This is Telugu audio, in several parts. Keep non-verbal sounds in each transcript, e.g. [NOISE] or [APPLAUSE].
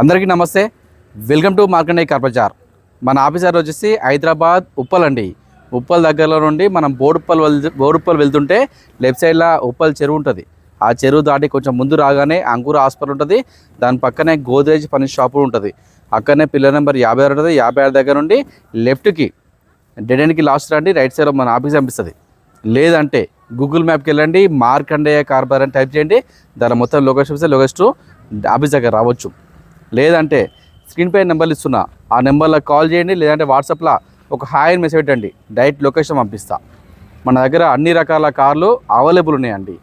అందరికీ నమస్తే. వెల్కమ్ టు మార్కండే కార్పచార్ మన ఆఫీసర్ వచ్చేసి హైదరాబాద్ ఉప్పల్ అండి. ఉప్పల్ దగ్గరలో నుండి మనం బోడుప్పల్ వెళ్తు బోడుప్పల్ వెళ్తుంటే లెఫ్ట్ సైడ్లో ఉప్పల్ చెరువు ఉంటుంది. ఆ చెరువు దాటి కొంచెం ముందు రాగానే అంకుర హాస్పిటల్ ఉంటుంది. దాని పక్కనే గోద్రేజ్ పని షాపు ఉంటుంది. అక్కడనే పిల్లర్ నెంబర్ యాభై ఆరు ఉంటుంది. యాభై ఆరు దగ్గర నుండి లెఫ్ట్కి డెడ్ ఎండ్కి లాస్ట్ రండి. రైట్ సైడ్ మన ఆఫీస్ కనిపిస్తుంది. లేదంటే గూగుల్ మ్యాప్కి వెళ్ళండి. మార్కండేయ కార్బర్ అని టైప్ చేయండి. దాని మొత్తం లొకేషన్ వస్తే లొకేషన్ ఆఫీస్ దగ్గర రావచ్చు. లేదంటే స్క్రీన్ పై నెంబర్లు ఇస్తున్నా. ఆ నెంబర్లో కాల్ చేయండి లేదంటే వాట్సాప్లో ఒక హాయ్ మెసేజ్ పెట్టండి. డైరెక్ట్ లొకేషన్ పంపిస్తా. మన దగ్గర అన్ని రకాల కార్లు అవైలబుల్ ఉన్నాయండి.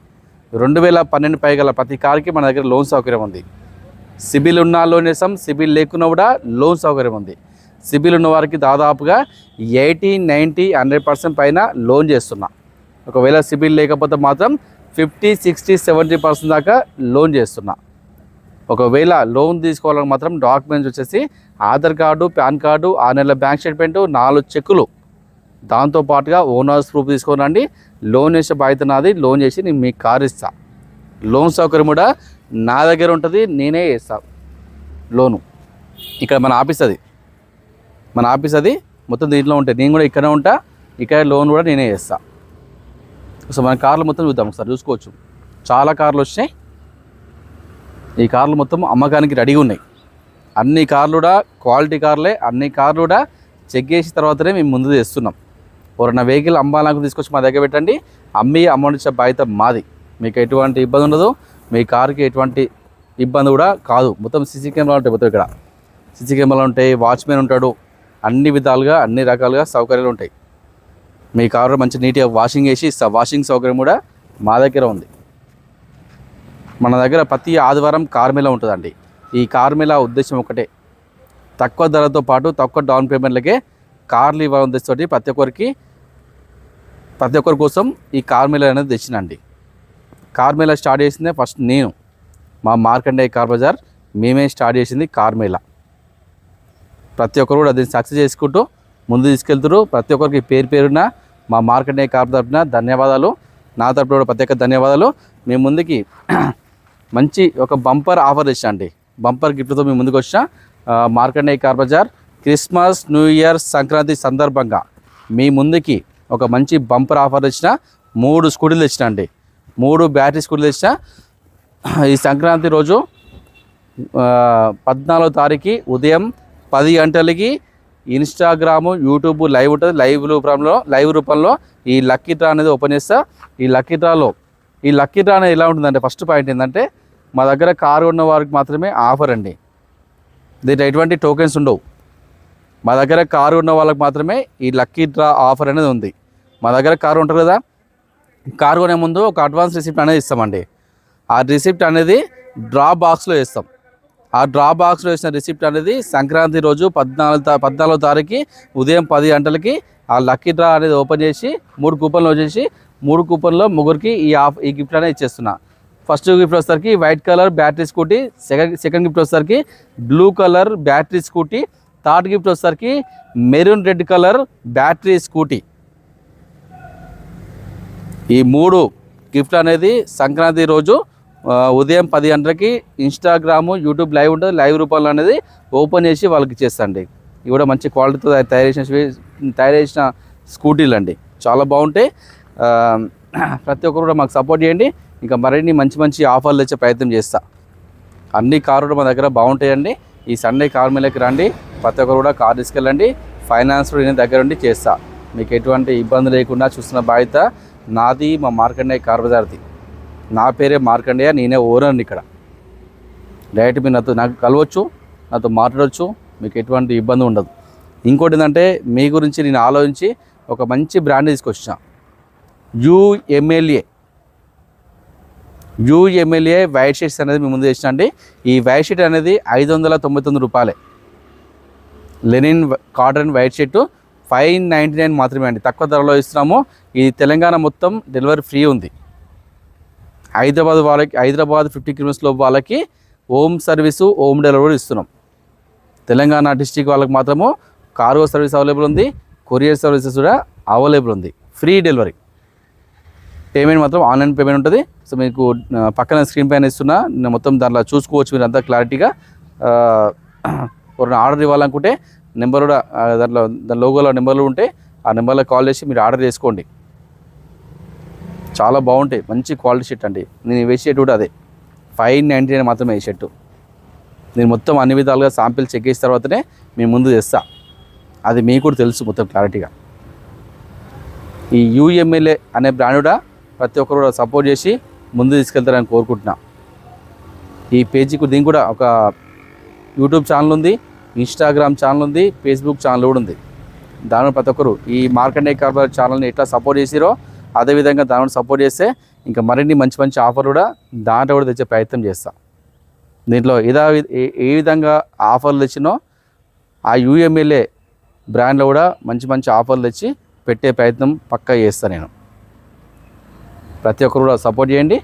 రెండు వేల పన్నెండు పై గల ప్రతి కార్కి మన దగ్గర లోన్ సౌకర్యం ఉంది. సిబిల్ ఉన్న లోన్ ఇస్తాం సిబిల్ లేకున్నా కూడా లోన్ సౌకర్యం ఉంది. సిబిల్ ఉన్న వారికి దాదాపుగా ఎయిటీ నైంటీ హండ్రెడ్ పర్సెంట్ పైన లోన్ చేస్తున్నా. ఒకవేళ సిబిల్ లేకపోతే మాత్రం ఫిఫ్టీ సిక్స్టీ సెవెంటీ పర్సెంట్ దాకా లోన్ చేస్తున్నా. ఒకవేళ లోన్ తీసుకోవాలని మాత్రం డాక్యుమెంట్స్ వచ్చేసి ఆధార్ కార్డు పాన్ కార్డు ఆ నెల బ్యాంక్ స్టేట్మెంట్ నాలుగు చెక్కులు. దాంతో పాటుగా ఓనర్స్ ప్రూఫ్ తీసుకొని రండి. లోన్ చేసే బాధ్యత నాది. లోన్ చేసి నేను మీకు కార్ ఇస్తా. లోన్ సౌకర్యం కూడా నా దగ్గర ఉంటుంది. నేనే చేస్తా లోను. ఇక్కడ మన ఆఫీస్ అది. మన ఆఫీస్ అది. మొత్తం దీంట్లో ఉంటాయి నేను కూడా ఇక్కడే ఉంటా. ఇక్కడ లోన్ కూడా నేనే చేస్తా. సో మన కార్లు మొత్తం చూద్దాం ఒకసారి. చూసుకోవచ్చు. చాలా కార్లు వచ్చాయి ఈ కార్లు మొత్తం అమ్మకానికి రెడీగా ఉన్నాయి. అన్ని కార్లు కూడా క్వాలిటీ కార్లే అన్ని కార్లు కూడా చెక్ చేసిన తర్వాతనే మేము ముందు తెస్తున్నాం. ఎవరైనా వెహికల్ అమ్మాలకు తీసుకొచ్చి మా దగ్గర పెట్టండి. అమ్మి అమౌంట్ ఇచ్చే బాధ్యత మాది. మీకు ఎటువంటి ఇబ్బంది ఉండదు. మీ కార్కి ఎటువంటి ఇబ్బంది కూడా కాదు. మొత్తం సీసీ కెమెరా ఉంటాయి మొత్తం ఇక్కడ. సీసీ కెమెరాలు ఉంటాయి వాచ్మెన్ ఉంటాడు. అన్ని విధాలుగా అన్ని రకాలుగా సౌకర్యాలు ఉంటాయి. మీ కారు మంచి నీట్గా వాషింగ్ వేసి వాషింగ్ సౌకర్యం కూడా మా దగ్గర ఉంది. మన దగ్గర ప్రతి ఆదివారం కార్ ఉంటుందండి. ఈ కార్ ఉద్దేశం ఒకటే. తక్కువ ధరతో పాటు తక్కువ డౌన్ పేమెంట్లకే కార్లు ఇవ్వాలని ఉద్దేశంతో ప్రతి ఒక్కరికి ప్రతి ఒక్కరి కోసం ఈ కార్ అనేది తెచ్చినండి. కార్ స్టార్ట్ చేసిందే ఫస్ట్ నేను. మా మార్కండే కార్ బజార్ మేమే స్టార్ట్ చేసింది కార్ ప్రతి ఒక్కరు కూడా దీన్ని సక్సెస్ చేసుకుంటూ ముందు తీసుకెళ్తారు. ప్రతి ఒక్కరికి పేరు పేరున మా మార్కండే కార్ తరఫున ధన్యవాదాలు. నా తరపున కూడా ప్రత్యేక ధన్యవాదాలు. మేము ముందుకి మంచి ఒక బంపర్ ఆఫర్ ఇచ్చా అండి బంపర్ గిఫ్ట్తో మీ ముందుకు వచ్చిన Markande car bazaar Christmas new year Sankranti సందర్భంగా మీ ముందుకి ఒక మంచి బంపర్ ఆఫర్ ఇచ్చిన మూడు స్కూటీలు ఇచ్చిన అండి మూడు బ్యాటరీ స్కూటీలు ఇచ్చిన ఈ సంక్రాంతి రోజు పద్నాలుగో తారీఖు ఉదయం పది గంటలకి ఇన్స్టాగ్రాము యూట్యూబ్ లైవ్ ఉంటుంది. లైవ్ రూపంలో లైవ్ రూపంలో ఈ లక్కీ డ్రా అనేది ఓపెన్ చేస్తా. ఈ లక్కీ డ్రాలో ఈ లక్కీ డ్రా అనేది ఎలా ఉంటుందంటే ఫస్ట్ పాయింట్ ఏంటంటే మా దగ్గర కారు ఉన్న వారికి మాత్రమే ఆఫర్ అండి. దీంట్లో ఎటువంటి టోకెన్స్ ఉండవు. మా దగ్గర కారు ఉన్న వాళ్ళకి మాత్రమే ఈ లక్కీ డ్రా ఆఫర్ అనేది ఉంది. మా దగ్గర కారు ఉంటుంది కదా కారు కొనే ముందు ఒక అడ్వాన్స్ రిసిప్ట్ అనేది ఇస్తామండి. ఆ రిసిప్ట్ అనేది డ్రా బాక్స్లో ఇస్తాం ఆ డ్రా బాక్స్లో వేసిన రిసిప్ట్ అనేది సంక్రాంతి రోజు పద్నాలుగు తా పద్నాలుగో తారీఖు ఉదయం పది గంటలకి ఆ లక్కీ డ్రా అనేది ఓపెన్ చేసి మూడు కూపన్లు వచ్చేసి మూడు కూపన్లో ముగ్గురికి ఈ ఆఫ్ ఈ గిఫ్ట్ అనేది ఇచ్చేస్తున్నా. ఫస్ట్ గిఫ్ట్ వచ్చేసరికి white colour battery Scooty second second gift వచ్చేసరికి blue colour battery Scooty third gift వచ్చేసరికి maroon red colour battery Scooty ఈ మూడు గిఫ్ట్ అనేది సంక్రాంతి రోజు ఉదయం పది గంటలకి ఇన్స్టాగ్రాము యూట్యూబ్ లైవ్ ఉంటుంది. లైవ్ రూపంలో అనేది ఓపెన్ చేసి వాళ్ళకి ఇచ్చేస్తండి. ఇవి కూడా మంచి క్వాలిటీతో తయారు చేసిన తయారు చేసిన స్కూటీలు అండి చాలా బాగుంటాయి. ప్రతి ఒక్కరు కూడా మాకు సపోర్ట్ చేయండి. ఇంకా మరిన్ని మంచి మంచి ఆఫర్లు వచ్చే ప్రయత్నం చేస్తా. అన్ని కార్లు మా దగ్గర బాగుంటాయండి. ఈ సండే కార్ మేళకి రండి. ప్రతి ఒక్కరు కూడా కార్ తీసుకెళ్ళండి. ఫైనాన్స్ కూడా నేను దగ్గర ఉండి చేస్తా. మీకు ఎటువంటి ఇబ్బంది లేకుండా చూస్తున్న బాధ్యత నాది మా మార్కండేయ కార్ బజార్ది. నా పేరే మార్కండేయ నేనే ఓనర్ని ఇక్కడ. డైరెక్ట్ మీరు నాతో నాకు కలవచ్చు నాతో మాట్లాడవచ్చు మీకు ఎటువంటి ఇబ్బంది ఉండదు. ఇంకోటి ఏంటంటే మీ గురించి నేను ఆలోచించి ఒక మంచి బ్రాండ్ తీసుకొచ్చాను. యుఎంఎల్ఏ యుఎంఎల్ఏ వైట్ షీట్స్ అనేది మీ ముందు తెచ్చిన అండి. ఈ వైట్ షీట్ అనేది ఐదు వందల తొంభై తొమ్మిది రూపాయలే. Linen cotton white sheet five ninety nine మాత్రమే అండి. తక్కువ ధరలో ఇస్తున్నాము. ఈ తెలంగాణ మొత్తం డెలివరీ ఫ్రీ ఉంది. హైదరాబాద్ వాళ్ళకి హైదరాబాద్ ఫిఫ్టీ కిలోమీటర్స్లో వాళ్ళకి హోమ్ సర్వీసు హోమ్ డెలివరీ ఇస్తున్నాం. తెలంగాణ డిస్టిక్ వాళ్ళకి మాత్రము కార్గో సర్వీస్ అవైలబుల్ ఉంది. కొరియర్ సర్వీసెస్ కూడా అవైలబుల్ ఉంది. ఫ్రీ డెలివరీ పేమెంట్ మాత్రం ఆన్లైన్ పేమెంట్ ఉంటుంది. సో మీకు పక్కన స్క్రీన్ పైన ఇస్తున్నా నేను మొత్తం దాంట్లో చూసుకోవచ్చు మీరు అంతా క్లారిటీగా ఎవరైనా ఆర్డర్ ఇవ్వాలనుకుంటే నెంబర్ కూడా దాంట్లో దాని లోగోలో నెంబర్లు ఉంటే ఆ నెంబర్లో కాల్ చేసి మీరు ఆర్డర్ చేసుకోండి. చాలా బాగుంటాయి. మంచి క్వాలిటీ షర్ట్ అండి. నేను వేసే షర్ట్ కూడా అదే. ఫైవ్ నైంటీ నైన్ మాత్రమే ఈ షర్టు. నేను మొత్తం అన్ని విధాలుగా శాంపిల్ చెక్ చేసిన తర్వాతనే మీ ముందు తెస్తా. అది మీకు కూడా తెలుసు మొత్తం క్లారిటీగా. ఈ యూఎంఎల్ఏ అనే బ్రాండ్ కూడా ప్రతి ఒక్కరు కూడా సపోర్ట్ చేసి ముందు తీసుకెళ్తారని కోరుకుంటున్నా. ఈ పేజీకి దీనికి కూడా ఒక యూట్యూబ్ ఛానల్ ఉంది ఇన్స్టాగ్రామ్ ఛానల్ ఉంది ఫేస్బుక్ ఛానల్ కూడా ఉంది. దానిలో ప్రతి ఒక్కరు ఈ మార్కండే కార్బర్ ఛానల్ని ఎట్లా సపోర్ట్ చేసిరో అదేవిధంగా దానిని సపోర్ట్ చేస్తే ఇంకా మరిన్ని మంచి మంచి ఆఫర్ కూడా దాంట్లో కూడా తెచ్చే ప్రయత్నం చేస్తాను దీంట్లో ఇదా ఏ- ఏ విధంగా ఆఫర్లు తెచ్చినో ఆ యూఎంఎల్ఏ బ్రాండ్లో కూడా మంచి మంచి ఆఫర్లు తెచ్చి పెట్టే ప్రయత్నం పక్కా చేస్తాను నేను. ప్రతి ఒక్కరు కూడా సపోర్ట్ చేయండి.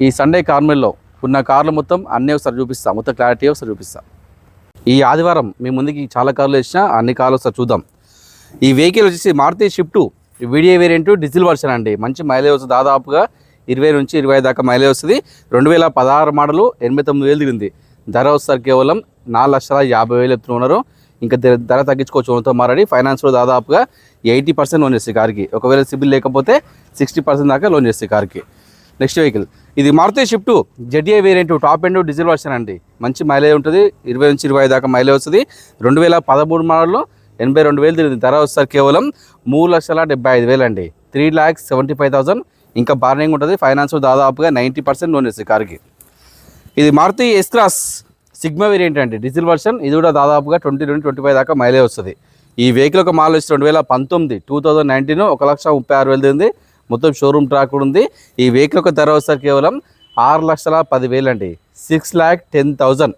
ఈ సండే కార్మెల్లో ఉన్న కార్లు మొత్తం అన్నీ ఒకసారి చూపిస్తా. మొత్తం క్లారిటీ ఒకసారి చూపిస్తాం. ఈ ఆదివారం మీ ముందుకి చాలా కార్లు వచ్చినా అన్ని కార్లు ఒకసారి చూద్దాం. ఈ వెహికల్ వచ్చేసి Maruti Swift VDI variant diesel version అండి. మంచి మైలేజ్ వస్తుంది. దాదాపుగా ఇరవై నుంచి ఇరవై దాకా మైలేజ్ వస్తుంది. రెండు వేల పదహారు మోడలు ఎనభై తొమ్మిది వేలు దిగింది ధర వస్తారు కేవలం నాలుగు లక్షల యాభై వేలు ఎత్తున్నారు ఇంకా ధర- తగ్గించుకోవచ్చు. ఓన్తో మారాడి ఫైనాన్స్లో దాదాపుగా ఎయిటీ పర్సెంట్ లోన్ చేస్తే కార్కి. ఒకవేళ సిబిల్ లేకపోతే సిక్స్టీ పర్సెంట్ దాకా లోన్ చేస్తే కార్కి. Next vehicle. ఇది Maruti Swift Z A variant top end diesel version అండి. మంచి మైలేజ్ ఉంటుంది. ఇరవై నుంచి ఇరవై ఐదు దాకా మైలేజ్ వస్తుంది. రెండు వేల పదమూడు మోడల్లో ఎనభై రెండు వేలు తిరిగింది. ధర వస్తారు కేవలం మూడు లక్షల డెబ్బై ఐదు వేలు అండి. Three lakhs seventy five thousand. ఇంకా బార్నింగ్ ఉంటుంది. ఫైనాన్స్ దాదాపుగా నైంటీ పర్సెంట్ లోన్ వేస్తుంది కార్కి. ఇది Maruti S Cross Sigma variant అండి. Diesel version. ఇది కూడా దాదాపుగా ట్వంటీ నుండి ట్వంటీ ఫైవ్ దాకా మైలేజ్ వస్తుంది. ఈ వెహికల్ ఒక మాల్ వచ్చి రెండు వేల పంతొమ్మిది టూ థౌజండ్ నైన్టీన్ ఒక లక్ష ముప్పై ఆరు వేలు ఉంది మొత్తం షోరూమ్ ట్రాక్ కూడా ఉంది. ఈ వెహికల్ ఒక ధర వస్తారు కేవలం ఆరు లక్షల పదివేలు అండి. సిక్స్ ల్యాక్ టెన్ థౌజండ్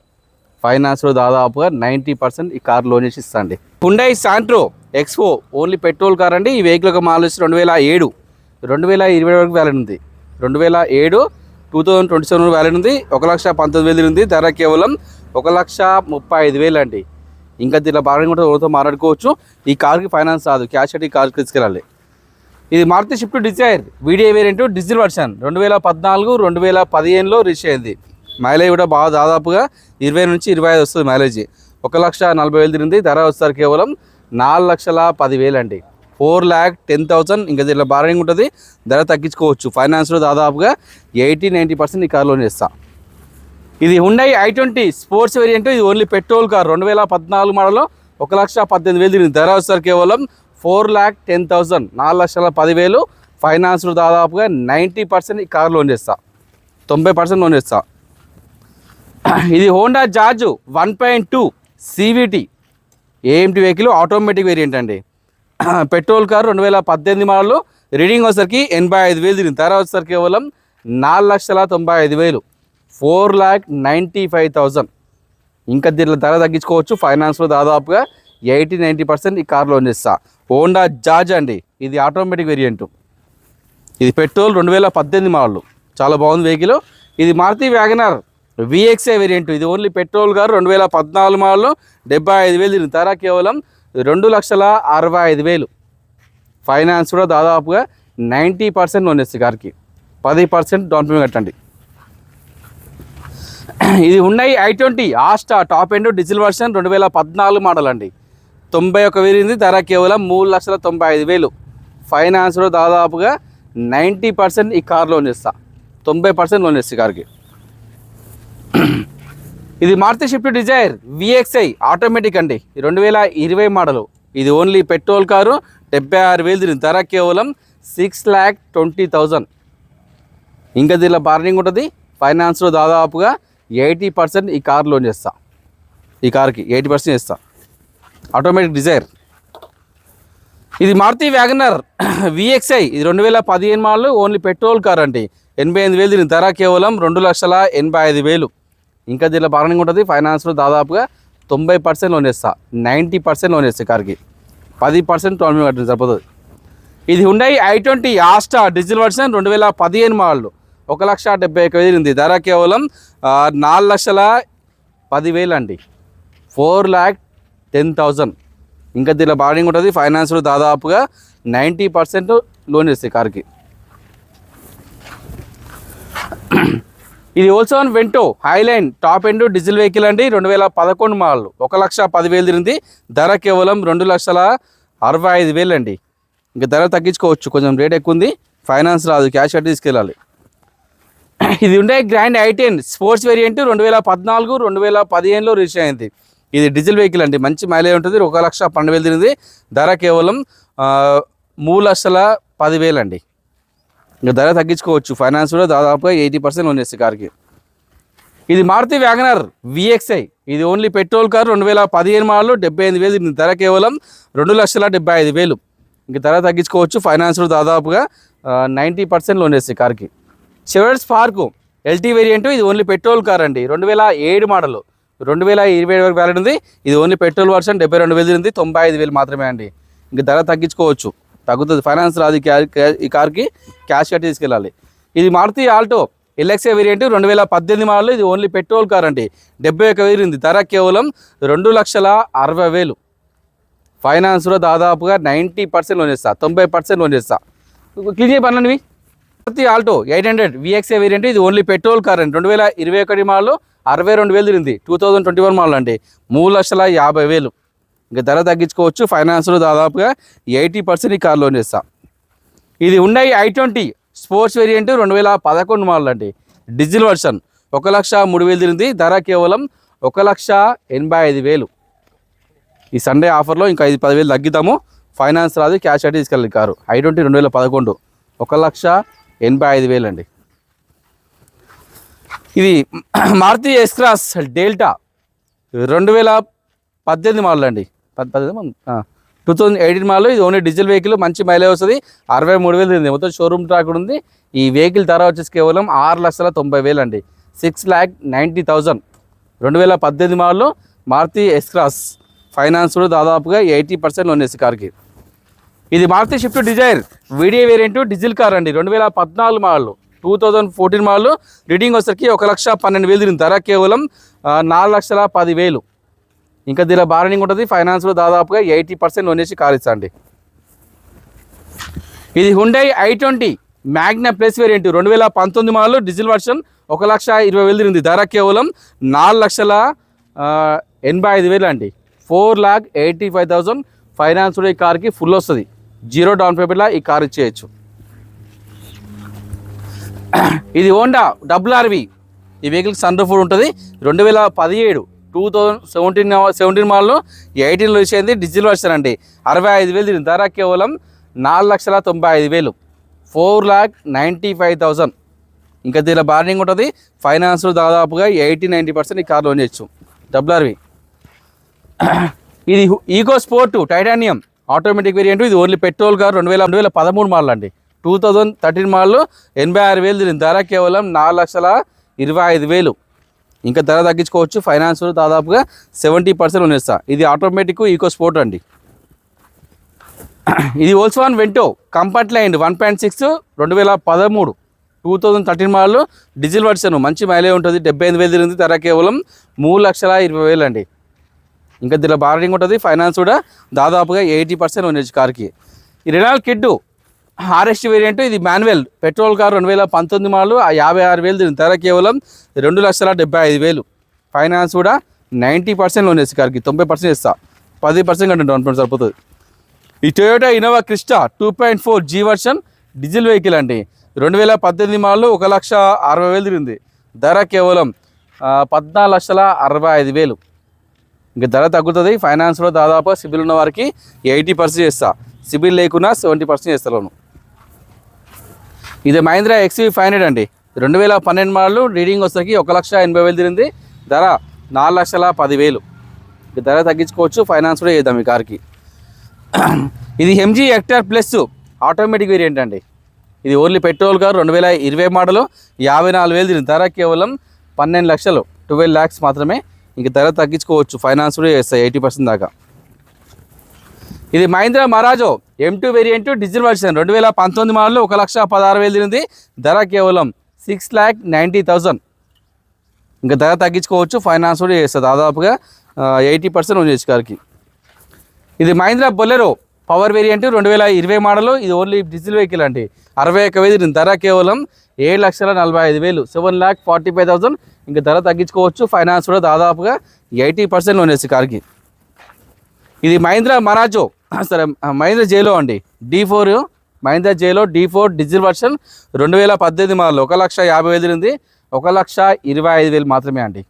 ఫైనాన్స్లో దాదాపుగా నైంటీ పర్సెంట్ ఈ కార్ లోన్ చేసి ఇస్తాండి. Hyundai Santro expo only petrol car అండి. ఈ వెహికల్ ఒక మాల్ వచ్చి రెండు వేల ఏడు రెండు వేల ఇరవై వరకు వ్యాలెడ్ ఉంది. రెండు వేల ఏడు two thousand twenty seven valid ఉంది. ఒక లక్ష పంతొమ్మిది వేలు ఉంది ధర కేవలం ఒక లక్ష ముప్పై ఐదు వేలు అండి. ఇంకా దీనిలో బాగా కూడా ఎవరితో మాట్లాడుకోవచ్చు. ఈ కార్కి ఫైనాన్స్ రాదు. క్యాష్ అయితే ఈ కార్కి తీసుకెళ్ళాలి. ఇది Maruti Swift Dzire. VDI variant digital version. రెండు వేల పద్నాలుగు రెండు వేల పదిహేనులో రీచ్ అయింది. మైలేజ్ కూడా బాగా దాదాపుగా ఇరవై నుంచి ఇరవై ఐదు వస్తుంది మైలేజ్. ఒక లక్ష నలభై వేలు తిరిగింది. ధర వస్తారు కేవలం నాలుగు లక్షల పదివేలు అండి. ఫోర్ ల్యాక్ టెన్ థౌసండ్ ఇంకా దీంట్లో బార్గెనింగ్ ఉంటుంది. ధర తగ్గించుకోవచ్చు. ఫైనాన్స్లో దాదాపుగా ఎయిటీ నైంటీ పర్సెంట్ ఈ కార్ లోన్ చేస్తాను ఇది Hyundai i twenty Sports variant ఇది ఓన్లీ పెట్రోల్ కార్ రెండు వేల పద్నాలుగు మోడల్లో ఒక లక్ష పద్దెనిమిది వేలు తిరిగింది. ధర వస్తారు కేవలం ఫోర్ ల్యాక్ టెన్ థౌసండ్ నాలుగు లక్షల పదివేలు. ఫైనాన్స్లో దాదాపుగా నైంటీ పర్సెంట్ ఈ కార్ లోన్ చేస్తా. తొంభై పర్సెంట్ లోన్ చేస్తా. [CLEARS THROAT] ఇది Honda George one point two CVT AMT vehicle automatic variant అండి. [CLEARS THROAT] పెట్రోల్ కార్ రెండు వేల పద్దెనిమిది మోడల్ రీడింగ్ వచ్చేసరికి ఎనభై ఐదు వేలు దీని ధర వచ్చేసరికి కేవలం నాలుగు లక్షల తొంభై ఐదు వేలు. Four lakh ninety five thousand ఇంకా దీంట్లో ధర తగ్గించుకోవచ్చు. ఫైనాన్స్లో దాదాపుగా ఎయిటీ నైంటీ పర్సెంట్ ఈ కార్ లోన్ చేస్తా. హోండా జార్జ్ అండి. ఇది ఆటోమేటిక్ వేరియంట్. ఇది పెట్రోల్ రెండు వేల పద్దెనిమిది మోడల్. చాలా బాగుంది వెహికల్. ఇది Maruti Wagon R VXI variant. ఇది ఓన్లీ పెట్రోల్ కార్ రెండు వేల పద్నాలుగు మోడల్. డెబ్బై ఐదు వేలు దీని ధర కేవలం రెండు లక్షల అరవై ఐదు వేలు. ఫైనాన్స్ కూడా దాదాపుగా నైంటీ పర్సెంట్ లోన్ ఇస్తా కార్కి. పది పర్సెంట్ డౌన్ పేమెంట్ కట్టండి. [CLEARS THROAT] ఇది ఉన్నాయి i twenty Asta top end diesel version రెండు వేల పద్నాలుగు మోడల్ అండి. తొంభై ఒక వేలుంది ధర కేవలం మూడు లక్షల తొంభై ఐదు వేలు. ఫైనాన్స్లో దాదాపుగా నైంటీ పర్సెంట్ ఈ కార్ లోన్ ఇస్తా తొంభై పర్సెంట్ లోన్ ఇస్తా కార్కి. [CLEARS THROAT] ఇది Maruti Swift Dzire VXI automatic అండి. రెండు వేల ఇరవై మోడలు ఇది ఓన్లీ పెట్రోల్ కారు డెబ్బై ఆరు వేలు దీని ధర కేవలం సిక్స్ ల్యాక్ ట్వంటీ థౌజండ్. ఇంకా దీనిలో బార్నింగ్ ఉంటుంది. ఫైనాన్స్లో దాదాపుగా ఎయిటీ పర్సెంట్ ఈ కార్ లోన్ చేస్తా. ఈ కార్కి ఎయిటీ పర్సెంట్ చేస్తా. ఆటోమేటిక్ డిజైర్ ఇది మారుతి వ్యాగనర్ విఎక్స్ఐ ఇది రెండు వేల పదిహేను మోడల్ ఓన్లీ పెట్రోల్ కార్ అండి. ఎనభై ఎనిమిది వేలు దీని ధర కేవలం రెండు లక్షల ఎనభై ఐదు వేలు. ఇంకా దీనిలో బార్నింగ్ ఉంటుంది. ఫైనాన్స్లో దాదాపుగా తొంభై పర్సెంట్ లోన్ ఇస్తా నైంటీ పర్సెంట్ లోన్ ఇస్తాయి కార్కి. పది పర్సెంట్ టోన్ కట్టింది సరిపోతుంది. ఇది ఉండే i twenty Asta diesel version రెండు వేల పదిహేను మోడల్. ఒక లక్ష డెబ్బై ఒక వేలు ఉంది. ధర కేవలం నాలుగు లక్షల పదివేలు అండి. Four lakh ten thousand. ఇంకా దీనిలో బార్డింగ్ ఉంటుంది. ఫైనాన్స్లో దాదాపుగా నైంటీ పర్సెంట్ లోన్ ఇస్తాయి కార్కి. ఇది Volkswagen Vento Highline top end diesel vehicle అండి. రెండు వేల పదకొండు మోడల్ ఒక లక్ష పదివేలు తిరిగింది. ధర కేవలం రెండు లక్షల అరవై ఐదు వేలు అండి. ఇంకా ధర తగ్గించుకోవచ్చు. కొంచెం రేట్ ఎక్కువ ఉంది. ఫైనాన్స్ రాదు. క్యాష్ కట్టి తీసుకెళ్ళాలి. [COUGHS] ఇది ఉండే గ్రాండ్ ఐటెన్ స్పోర్ట్స్ వేరియంట్ రెండు వేల పద్నాలుగు రెండు వేల పదిహేనులో రిజిస్టర్ అయింది. ఇది డీజిల్ వెహికల్ అండి. మంచి మైలేజ్ ఉంటుంది. ఒక లక్ష పన్నెండు వేలు తిరిగింది. ధర కేవలం మూడు లక్షల పదివేలు అండి. ఇంకా ధర తగ్గించుకోవచ్చు. ఫైనాన్స్ కూడా దాదాపుగా ఎయిటీ పర్సెంట్ లోన్ చేస్తుంది కార్కి. ఇది మారుతి వ్యాగనర్ విఎక్స్ఐ ఇది ఓన్లీ పెట్రోల్ కార్ రెండు వేల పదిహేను మాడలు డెబ్బై ఎనిమిది వేలు దీని ధర కేవలం రెండు లక్షల డెబ్బై ఐదు వేలు. ఇంక ధర తగ్గించుకోవచ్చు. ఫైనాన్స్ దాదాపుగా నైంటీ పర్సెంట్ లోన్ చేస్తుంది కార్కి. చెవర్స్ స్పార్కు ఎల్టీ వేరియంట్ ఇది ఓన్లీ పెట్రోల్ కార్ అండి రెండు వేల ఏడు మోడల్. రెండు వేల ఇరవై ఏడు వరకు వ్యాలిడ్ ఉంది. ఇది ఓన్లీ పెట్రోల్ వర్షన్ డెబ్బై రెండు వేలు ఉంది. తొంభై ఐదు వేలు మాత్రమే అండి. ఇంక ధర తగ్గించుకోవచ్చు. తగ్గుతుంది. ఫైనాన్స్ రాదు ఈ కార్కి. క్యాష్ కట్టి తీసుకెళ్ళాలి. ఇది మారుతి ఆల్టో ఎల్ఎక్సే వేరియంట్ రెండు వేల పద్దెనిమిది మోడల్. ఇది ఓన్లీ పెట్రోల్ కార్ అండి డెబ్బై ఒక వేలు ఉంది. ధర కేవలం రెండు లక్షల అరవై వేలు. ఫైనాన్స్లో దాదాపుగా నైంటీ పర్సెంట్ లోన్ చేస్తా. తొంభై పర్సెంట్ లోన్ చేస్తా. క్లీన్ చేయ పనులనివి Maruti Alto eight hundred VXA variant ఇది ఓన్లీ పెట్రోల్ కార్ అండి. రెండు వేల ఇరవై ఒకటి మాల్లో అరవై రెండు వేలు తిరిగింది. Two thousand twenty one model అండి. మూడు లక్షల యాభై వేలు. ఇంకా ధర తగ్గించుకోవచ్చు. ఫైనాన్స్లో దాదాపుగా ఎయిటీ పర్సెంట్ ఈ కార్ లోన్ చేస్తా. ఇది ఉన్నాయి ఐ ట్వంటీ స్పోర్ట్స్ వేరియంట్ రెండు వేల పదకొండు మాల్ అండి. డీజిల్ వర్షన్ ఒక లక్ష మూడు వేలు తిరిగింది. ధర కేవలం ఒక లక్ష ఎనభై ఐదు వేలు. ఈ సండే ఆఫర్లో ఇంకా ఐదు పదివేలు తగ్గిద్దాము. ఫైనాన్స్ రాదు క్యాష్ అయితే తీసుకెళ్ళి కారు. ఐ ట్వంటీ రెండు వేల పదకొండు. ఒక లక్ష ఎనభై ఐదు వేలు అండి ఇది మారుతి ఎస్క్రాస్ డెల్టా రెండు వేల పద్దెనిమిది మోడల్ అండి పద్దెనిమిది టూ థౌజండ్ ఎయిటీన్ మోడల్. ఇది ఓన్లీ డీజిల్ వెహికల్ మంచి మైలేజ్ వస్తుంది. అరవై మూడు వేలు తింది మొత్తం షోరూమ్ ట్రాక్ ఉంది. ఈ వెహికల్ ధర వచ్చేసి కేవలం ఆరు లక్షల తొంభై వేలు అండి సిక్స్ ల్యాక్ నైంటీ థౌజండ్ రెండు వేల పద్దెనిమిది మోడల్ మారుతి ఎస్క్రాస్ ఫైనాన్స్ కూడా దాదాపుగా ఎయిటీ పర్సెంట్ లోన్ వేసి కార్కి. ఇది Maruti Swift Dzire VDI variant diesel car అండి. రెండు వేల పద్నాలుగు model two thousand fourteen model reading వచ్చేసరికి ఒక లక్ష పన్నెండు వేలు దీని ధర కేవలం నాలుగు లక్షల పది వేలు ఇంకా దీనిలో బార్గెనింగ్ ఉంటుంది. ఫైనాన్స్లో దాదాపుగా ఎయిటీ పర్సెంట్ లోన్ చేసి కార్ ఇస్తా అండి ఇది Hyundai i twenty Magna plus variant రెండు వేల పంతొమ్మిది మోడల్ డీజిల్ వర్షన్ ఒక లక్ష ఇరవై వేలు తిరిగింది. ధర కేవలం నాలుగు లక్షల ఎనభై ఐదు వేలు అండి. Four lakh eighty five thousand finance కూడా ఈ కార్కి ఫుల్ వస్తుంది. జీరో డౌన్ పేమెంట్లో ఈ కార్ ఇచ్చేయచ్చు. ఇది హోండా డబుల్ ఆర్వి. ఈ వెహికల్ సన్ రూఫ్ ఉంటుంది. రెండు వేల పదిహేడు two thousand seventeen seventeen model ఎయిటీన్లో వచ్చేది డిజిటల్ వర్షన్ అండి. అరవై ఐదు వేలు దీని ధర కేవలం నాలుగు లక్షల తొంభై ఐదు వేలు. Four lakh ninety five thousand ఇంకా దీనిలో బార్నింగ్ ఉంటుంది. ఫైనాన్స్ దాదాపుగా ఎయిటీ నైంటీ పర్సెంట్ ఈ కార్ లోన్ చేయొచ్చు. Double RV. ఇది EcoSport titanium. Automatic variant ఇది ఓన్లీ పెట్రోల్ కార్ రెండు వేల రెండు వేల పదమూడు మోడల్ అండి. టూ థౌజండ్ థర్టీన్ మోడల్ ఎనభై ఆరు వేలు దీని ధర కేవలం నాలుగు లక్షల ఇరవై ఐదు వేలు. ఇంకా ధర తగ్గించుకోవచ్చు. ఫైనాన్స్ దాదాపుగా సెవెంటీ పర్సెంట్ ఉండేస్తా ఇది ఆటోమేటిక్ ఈకో స్పోర్ట్ అండి. ఇది one Vento Comfortline one point six రెండు వేల పదమూడు. Two thousand thirteen model diesel version. మంచి మైలేజ్ ఉంటుంది. డెబ్బై ఎనిమిది వేలు తిరిగింది. ధర కేవలం మూడు లక్షల ఇరవై వేలు అండి. ఇంకా దీనిలో బార్గెనింగ్ ఉంటుంది. ఫైనాన్స్ కూడా దాదాపుగా ఎయిటీ పర్సెంట్ ఉండొచ్చు కార్కి ఈ రెనాల్డ్ కిడ్ ఆర్ఎస్టీ వేరియంట్ ఇది మాన్యువల్ పెట్రోల్ కార్ రెండు వేల పంతొమ్మిది మోడల్ యాభై ఆరు వేలు దీని ధర కేవలం రెండు లక్షల డెబ్బై ఐదు వేలు. ఫైనాన్స్ కూడా నైంటీ పర్సెంట్ లోన్ వేసి కార్కి తొంభై పర్సెంట్ ఇస్తా పది పర్సెంట్ కంటే డౌన్ పేమెంట్ సరిపోతుంది. ఈ Toyota Innova Crysta two point four G version diesel vehicle అండి. రెండు వేల పద్దెనిమిది మోడల్ ఒక లక్ష అరవై వేలు తిరిగింది. ధర కేవలం పద్నాలుగు లక్షల అరవై ఐదు వేలు. ఇంకా ధర తగ్గుతుంది. ఫైనాన్స్లో దాదాపు సిబిల్ ఉన్న వారికి ఎయిటీ పర్సెంట్ చేస్తా. సిబిల్ లేకున్నా సెవెంటీ పర్సెంట్ చేస్తా లోను. ఇది మహీంద్రా ఎక్స్వీ ఫైవ్ హండ్రెడ్ అండి. రెండు వేల పన్నెండు మోడల్ రీడింగ్ వచ్చేసరికి ఒక లక్ష ఎనభై వేలు తిరిగింది. ధర నాలుగు లక్షల పదివేలు ధర తగ్గించుకోవచ్చు. ఫైనాన్స్ కూడా చేద్దాం ఈ కార్కి. [CLEARS THROAT] ఇది MG Hector plus automatic variant అండి. ఇది ఓన్లీ పెట్రోల్ కార్ రెండు వేల ఇరవై మోడల్ యాభై నాలుగు వేలు తిరిగింది. ధర కేవలం పన్నెండు లక్షలు. ట్వెల్వ్ ల్యాక్స్ మాత్రమే. ఇంక ధర తగ్గించుకోవచ్చు. ఫైనాన్స్ కూడా చేస్తాయి ఎయిటీ పర్సెంట్ దాకా. ఇది Mahindra Marazzo M two variant digital version రెండు వేల పంతొమ్మిది మోడల్ ఒక లక్ష పదహారు వేలు తిరిగింది. ధర కేవలం సిక్స్ ల్యాక్ నైంటీ థౌజండ్ ఇంకా ధర తగ్గించుకోవచ్చు. ఫైనాన్స్ కూడా చేస్తుంది దాదాపుగా ఎయిటీ పర్సెంట్ ఉంది కార్కి ఇది మహీంద్రా బొలెరో పవర్ వేరియంట్ రెండు వేల ఇరవై మోడల్ ఇది ఓన్లీ డీజిల్ వెహికల్ అండి. అరవై ఒక్క వేలు దీని ధర కేవలం ఏడు లక్షల నలభై ఐదు వేలు. Seven lakh forty five thousand. ఇంకా ధర తగ్గించుకోవచ్చు. ఫైనాన్స్ కూడా దాదాపుగా ఎయిటీ పర్సెంట్ లోన్ వేసి కార్కి. ఇది మహీంద్రా మరాజో. [CLEARS THROAT] సరే మహీంద్రా జేలో అండి. D four Mahindra Xylo D four diesel version రెండు వేల పద్దెనిమిది మోడల్. ఒక లక్ష యాభై వేలు ఉంది. ఒక లక్ష ఇరవై ఐదు వేలు మాత్రమే అండి.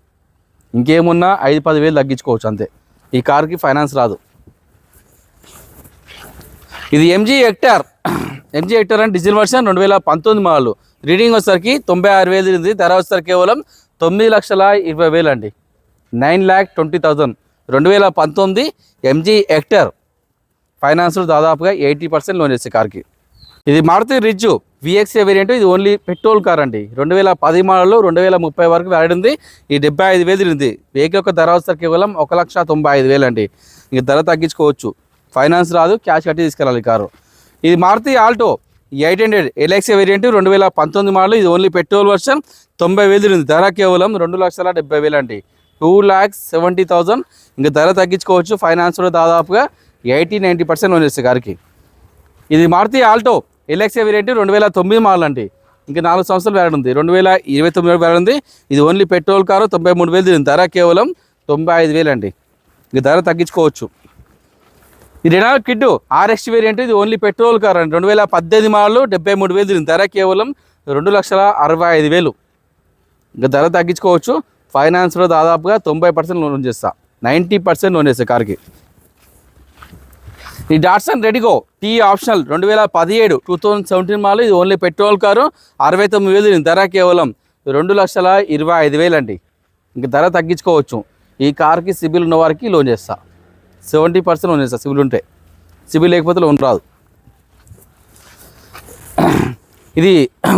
ఇంకేమున్నా ఐదు పది వేలు తగ్గించుకోవచ్చు అంతే. ఈ కార్కి ఫైనాన్స్ రాదు. ఇది ఎంజీ హెక్టార్ ఎంజీ హెక్టార్ అంటే డీజిల్ వర్షన్ రెండు వేల పంతొమ్మిది మాలు రీడింగ్ వచ్చేసరికి తొంభై ఆరు వేలు ఉంది ధర వచ్చేసరికి కేవలం తొమ్మిది లక్షల ఇరవై వేలు అండి. నైన్ ల్యాక్ ట్వంటీ థౌజండ్ రెండు వేల పంతొమ్మిది ఎంజీ ఎక్టర్ ఫైనాన్స్లో దాదాపుగా ఎయిటీ పర్సెంట్ లోన్ చేసే కార్కి. ఇది మారుతి రిజ్జు విఎక్సే వేరియంట్ ఇది ఓన్లీ పెట్రోల్ కార్ అండి. రెండు వేల పది మోడల్ రెండు వేల ముప్పై వరకు వ్యాలిడ్ ఈ డెబ్బై ఐదు వేలు ఉంది వెహికల్ యొక్క ధర వచ్చేసరికి కేవలం ఒక లక్ష తొంభై ఐదు వేలు అండి. ఇంక ధర తగ్గించుకోవచ్చు. ఫైనాన్స్ రాదు క్యాష్ కట్టి తీసుకెళ్ళాలి కారు. ఇది Maruti Alto eight hundred LXI variant రెండు వేల పంతొమ్మిది మోడల్. ఇది ఓన్లీ పెట్రోల్ వర్షన్ తొంభై వేలు ఉంది ధర కేవలం రెండు లక్షల డెబ్బై వేలు అండి. టూ ల్యాక్స్ సెవెంటీ థౌజండ్ ఇంకా ధర తగ్గించుకోవచ్చు. ఫైనాన్స్ కూడా దాదాపుగా ఎయిటీ నైంటీ పర్సెంట్ లోన్ చేస్తే గారికి ఇది మారుతి ఆల్టో ఎలెక్సీ వేరియంట్ రెండు వేల తొమ్మిది మోడల్ అండి. ఇంకా నాలుగు సంవత్సరాలు వేరే ఉంది. రెండు వేల ఇరవై తొమ్మిది వ్యాలిడ్ ఉంది. ఇది ఓన్లీ పెట్రోల్ కారు తొంభై మూడు వేలు ధర కేవలం తొంభై ఐదు వేలు అండి. ఇంక ధర తగ్గించుకోవచ్చు. ఈ రెనాల్డ్ కిడ్ ఆర్ఎక్స్ వేరియంట్ ఇది ఓన్లీ పెట్రోల్ కార్ అండి. రెండు వేల పద్దెనిమిది మోడల్ డెబ్బై మూడు వేలు దీని ధర కేవలం రెండు లక్షల అరవై ఐదు వేలు. ఇంకా ధర తగ్గించుకోవచ్చు. ఫైనాన్స్లో దాదాపుగా తొంభై పర్సెంట్ లోన్ చేస్తా. నైంటీ పర్సెంట్ లోన్ చేస్తా కార్కి. ఈ డాట్సన్ రెడిగో టీ ఆప్షనల్ రెండు వేల పదిహేడు టూ థౌజండ్ సెవెంటీన్ మాలో ఇది ఓన్లీ పెట్రోల్ కారు. అరవై తొమ్మిది వేలు దీని ధర కేవలం రెండు లక్షల ఇరవై ఐదు వేలు అండి ఇంక ధర తగ్గించుకోవచ్చు. ఈ కార్కి సిబిల్ ఉన్న వారికి లోన్ చేస్తా. సెవెంటీ పర్సెంట్ ఉన్నాయి సార్ సిబిల్ ఉంటే. సిబిల్ లేకపోతే లోన్ రాదు. ఇది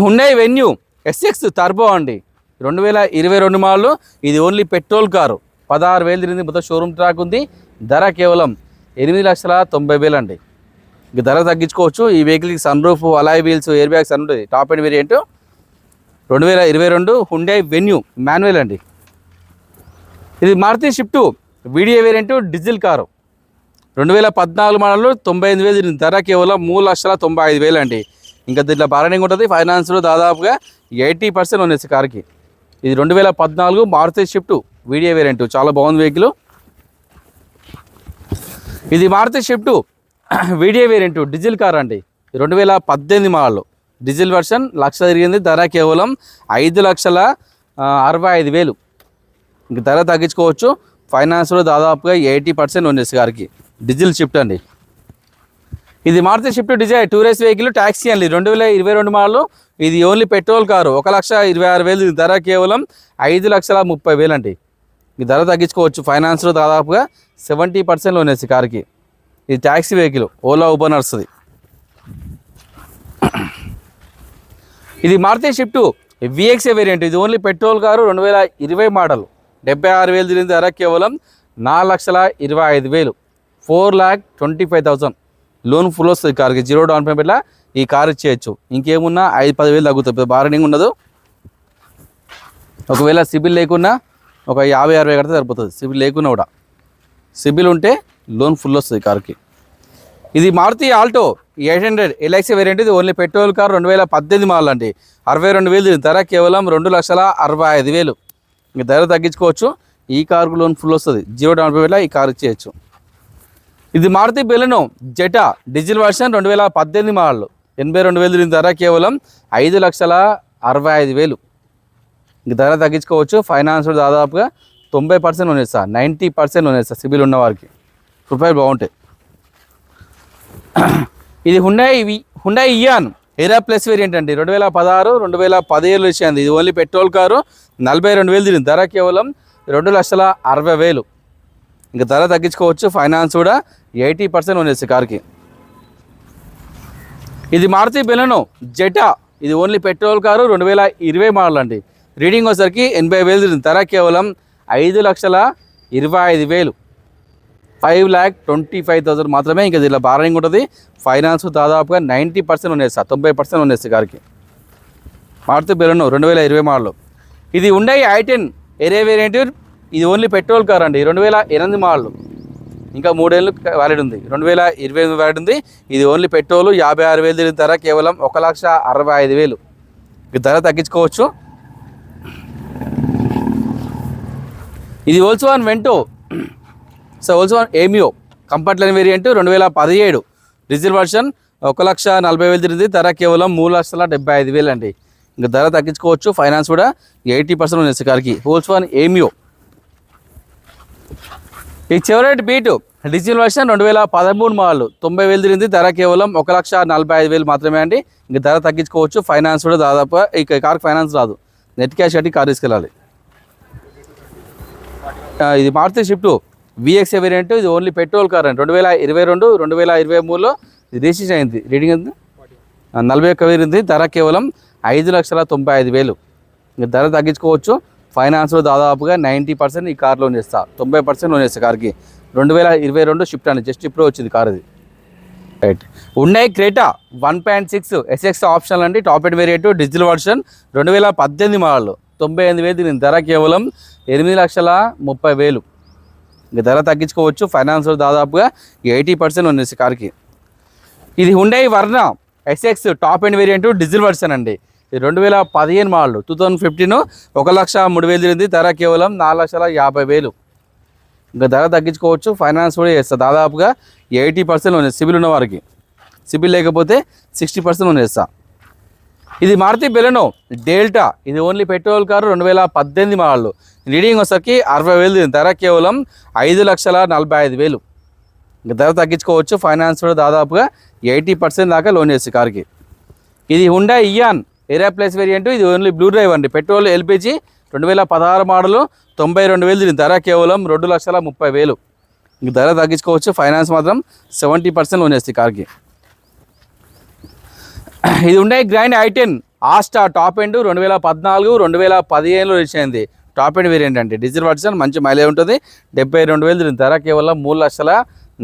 ఉన్నాయి వెన్యూ ఎస్ఎక్స్ టర్బో అండి. రెండు వేల ఇరవై రెండు మాల్లో ఇది ఓన్లీ పెట్రోల్ కారు. పదహారు వేలు తిరిగింది. మొత్తం షోరూమ్ ట్రాక్ ఉంది. ధర కేవలం ఎనిమిది లక్షల తొంభై వేలు అండి. ఇక ధర తగ్గించుకోవచ్చు. ఈ వెహికల్కి sunroof alloy wheels air bags అని ఉంటుంది టాప్ అండ్ వేరియంట్ రెండు వేల ఇరవై రెండు హుండే వెన్యూ మాన్యువల్ అండి. ఇది Maruti Swift VDI variant diesel car. రెండు వేల పద్నాలుగు మోడల్లో తొంభై ఎనిమిది వేలు దీని ధర కేవలం మూడు లక్షల తొంభై ఐదు వేలు అండి. ఇంకా దీంట్లో బారణింగ్ ఉంటుంది. ఫైనాన్స్లో దాదాపుగా ఎయిటీ పర్సెంట్ ఉన్నది కార్కి. ఇది రెండు వేల పద్నాలుగు మారుతి షిఫ్ట్ వీడియో వేరియంట్ చాలా బాగుంది వెహికల్ ఇది Maruti Swift VDI variant diesel car అండి. రెండు వేల పద్దెనిమిది మోడల్. డీజిల్ వర్షన్ లక్ష తిరిగింది. ధర కేవలం ఐదు లక్షల అరవై ఐదు వేలు. ఇంక ధర తగ్గించుకోవచ్చు. ఫైనాన్స్లో దాదాపుగా ఎయిటీ పర్సెంట్ ఉంది గారికి డీజిల్ షిఫ్ట్ అండి. ఇది Maruti Swift Dzire tourist vehicle taxi అండి. రెండు వేల ఇరవై రెండు మోడల్ ఇది ఓన్లీ పెట్రోల్ కారు ఒక లక్ష ఇరవై ఆరు వేలు. ధర కేవలం ఐదు లక్షల ముప్పై వేలు అండి. ఈ ధర తగ్గించుకోవచ్చు. ఫైనాన్స్లో దాదాపుగా సెవెంటీ పర్సెంట్ లోన్ వేసి ఇది ట్యాక్సీ వెహికల్ ఓలా ఊబర్ నడుస్తుంది ఇది మారుతి షిఫ్ట్ విఎక్సే వేరియంట్ ఇది ఓన్లీ పెట్రోల్ కారు రెండు వేల ఇరవై మోడల్ డెబ్బై ఆరు వేలు. తిరిగిన ధర కేవలం నాలుగు లక్షల ఇరవై ఐదు వేలు. Four lakh twenty five thousand. Loan full వస్తుంది కార్కి. జీరో డౌన్ పేమెంట్లా ఈ కార్ ఇచ్చేయచ్చు. ఇంకేమున్నా ఐదు పది వేలు తగ్గుతుంది బార్గెనింగ్ ఉండదు ఒకవేళ సిబిల్ లేకున్నా ఒక యాభై అరవై కడితే సరిపోతుంది. సిబిల్ లేకున్నా కూడా. సిబిల్ ఉంటే లోన్ ఫుల్ వస్తుంది కార్కి. ఇది Maruti Alto eight hundred LXI variant ఇది. ఓన్లీ పెట్రోల్ కార్ రెండు వేల పద్దెనిమిది మోడల్ అండి. అరవై రెండు వేలు దీని ధర కేవలం రెండు లక్షల అరవై ఐదు వేలు. ధర తగ్గించుకోవచ్చు. ఈ కార్కు లోన్ ఫుల్ వస్తుంది. జీరో డౌన్ పేమెంట్లో ఈ కార్ ఇచ్చేయచ్చు. ఇది Maruti Baleno Zeta diesel version రెండు వేల పద్దెనిమిది మోడల్. ఎనభై రెండు వేలు దీని ధర కేవలం ఐదు లక్షల అరవై ఐదు వేలు. ఇంక ధర తగ్గించుకోవచ్చు. ఫైనాన్స్ దాదాపుగా తొంభై పర్సెంట్ ఉండేస్తా నైంటీ పర్సెంట్ ఉండేస్తా సిబిల్ ఉన్న వారికి. బాగుంటాయి. ఇది హుండాయి వి- Hyundai Eon Era plus variant అండి. రెండు వేల పదహారు రెండు వేల పదిహేను వచ్చింది ఇది ఓన్లీ పెట్రోల్ కారు. నలభై రెండు వేలు దీని ధర కేవలం రెండు లక్షల అరవై వేలు. ఇంకా ధర తగ్గించుకోవచ్చు. ఫైనాన్స్ కూడా ఎయిటీ పర్సెంట్ ఉండేసి కార్కి. ఇది మారుతి బెలను జెటా. ఇది ఓన్లీ పెట్రోల్ కారు రెండు వేల ఇరవై మోడల్ అండి. రీడింగ్ వచ్చేసరికి ఎనభై వేలు ధర కేవలం ఐదు లక్షల ఇరవై ఐదు వేలు. Five lakh twenty five thousand మాత్రమే ఇంకా దీనిలో బారింగ్ ఉంటుంది. ఫైనాన్స్ దాదాపుగా నైంటీ పర్సెంట్ ఉండేది సార్. తొంభై పర్సెంట్ ఉండేది గారికి మారుతి బెలను రెండు వేల ఇరవై మోడల్ ఇది ఉండే ఐ టెన్ వేరియంట్ ఇది ఓన్లీ పెట్రోల్ కార్ అండి. రెండు వేల ఎనిమిది మోడల్ ఇంకా మూడేళ్ళు వ్యాలిడ్ ఉంది. రెండు వేల ఇరవై ఎనిమిది వ్యాలిడ్ ఉంది. ఇది ఓన్లీ పెట్రోల్ యాభై ఆరు వేలు తిరిగిన ధర కేవలం ఒక లక్ష అరవై ఐదు వేలు. ధర తగ్గించుకోవచ్చు. ఇది Volkswagen Vento so Volkswagen Ameo comfort line variant రెండు వేల పదిహేడు. డీజిల్ వర్షన్ ఒక లక్ష నలభై వేలు తిరిగింది. ధర కేవలం మూడు లక్షల డెబ్బై ఐదు వేలు అండి ఇంకా ధర తగ్గించుకోవచ్చు. ఫైనాన్స్ కూడా ఎయిటీ పర్సెంట్ ఉంది. కార్కి. హోల్స్ వన్ ఏమియో ఈ చెవరెట్ బీటు డీజిల్ వర్షన్ రెండు వేల పదమూడు మోడల్. తొంభై వేలు తిరిగింది ధర కేవలం ఒక లక్ష నలభై ఐదు వేలు మాత్రమే అండి. ఇంక ధర తగ్గించుకోవచ్చు ఫైనాన్స్ కూడా దాదాపు ఈ కార్ ఫైనాన్స్ రాదు. నెట్ క్యాష్ కట్టి కార్ తీసుకెళ్ళాలి. ఇది మారుతి షిఫ్ట్ విఎక్స్ వేరియంట్ ఇది ఓన్లీ పెట్రోల్ కార్ అండి. రెండు వేల ఇరవై రెండు రెండు వేల ఇరవై మూడులో రిజిస్ట్రేషన్ అయింది. రీడింగ్ ఎంత? నలభై ఒక్క వేలు ఉంది ధర కేవలం ఐదు లక్షల తొంభై ఐదు వేలు. ఇంకా ధర తగ్గించుకోవచ్చు. ఫైనాన్స్లో దాదాపుగా నైంటీ పర్సెంట్ ఈ కార్ లోన్ చేస్తా. తొంభై పర్సెంట్ లోన్ చేస్తా కార్కి. రెండు వేల ఇరవై రెండు షిఫ్ట్ అండి జస్ట్ ఇప్పుడు వచ్చింది కార్ ఇది రైట్ ఉన్నాయి Creta one point six SX option అండి top end variant digital version రెండు వేల పద్దెనిమిది మోడల్ తొంభై ఎనిమిది వేలు దీని ధర కేవలం ఎనిమిది లక్షల ముప్పై వేలు. ఇంకా ధర తగ్గించుకోవచ్చు ఫైనాన్స్లో దాదాపుగా ఎయిటీ పర్సెంట్ ఉంది కార్కి. ఇది Hyundai Verna SX top end variant diesel version అండి. రెండు వేల పదిహేను మోడల్ టూ థౌజండ్ ఫిఫ్టీన్ ఒక లక్ష మూడు వేలు తిరిగింది. ధర కేవలం నాలుగు లక్షల యాభై వేలు. ఇంకా ధర తగ్గించుకోవచ్చు. ఫైనాన్స్ కూడా చేస్తా. దాదాపుగా ఎయిటీ పర్సెంట్ ఉంది సిబిల్ ఉన్న వారికి. సిబిల్ లేకపోతే సిక్స్టీ పర్సెంట్ ఉంది చేస్తా. ఇది మారుతి బెలెనో డెల్టా. ఇది ఓన్లీ పెట్రోల్ కారు రెండు వేల పద్దెనిమిది మోడల్ రీడింగ్ వచ్చరికి అరవై వేలు దీని ధర కేవలం ఐదు లక్షల నలభై ఐదు వేలు. ఇంకా ధర తగ్గించుకోవచ్చు. ఫైనాన్స్ కూడా దాదాపుగా ఎయిటీ పర్సెంట్ దాకా లోన్ చేసి కార్కి. ఇది Hyundai Eon. Era plus variant ఇది ఓన్లీ బ్లూ డ్రైవ్ అండి. పెట్రోల్ ఎల్పిజి రెండు వేల పదహారు మోడలు తొంభై రెండు వేలు దీని ధర కేవలం రెండు లక్షల ముప్పై వేలు. ఇంక ధర తగ్గించుకోవచ్చు. ఫైనాన్స్ మాత్రం సెవెంటీ పర్సెంట్ లోన్ చేస్తుంది కార్కి. ఇది ఉండే Grand i ten Asta top end రెండు వేల పద్నాలుగు రెండు వేల పదిహేనులో రీచ్ అయింది. టాప్ ఎండ్ వేరియంట్ అండి. డీజిల్ వర్షన్ మంచి మైలేజ్ ఉంటుంది. డెబ్బై రెండు వేలు దీని ధర కేవలం మూడు లక్షల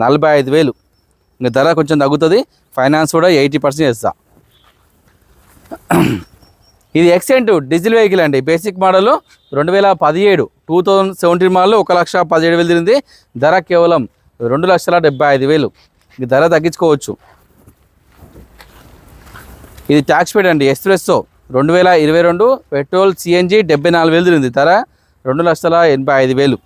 నలభై ఐదు వేలు. ఇంకా ధర కొంచెం తగ్గుతుంది. ఫైనాన్స్ కూడా ఎయిటీ పర్సెంట్ చేస్తా. ఇది ఎక్సెంట్ డీజిల్ వెహికల్ అండి. బేసిక్ మోడల్ రెండు వేల పదిహేడు టూ థౌజండ్ సెవెంటీన్ మోడల్ ఒక లక్ష పదిహేడు వేలు తిరిగింది. ధర కేవలం రెండు లక్షల డెబ్బై ఐదు వేలు. ఇంక ధర తగ్గించుకోవచ్చు. ఇది ట్యాక్స్ పేడ్ అండి. ఎస్ప్రెస్సో రెండు వేల ఇరవై రెండు పెట్రోల్ సిఎన్జి డెబ్బై నాలుగు వేలు తిరిగింది. ధర రెండు లక్షల ఎనభై ఐదు వేలు.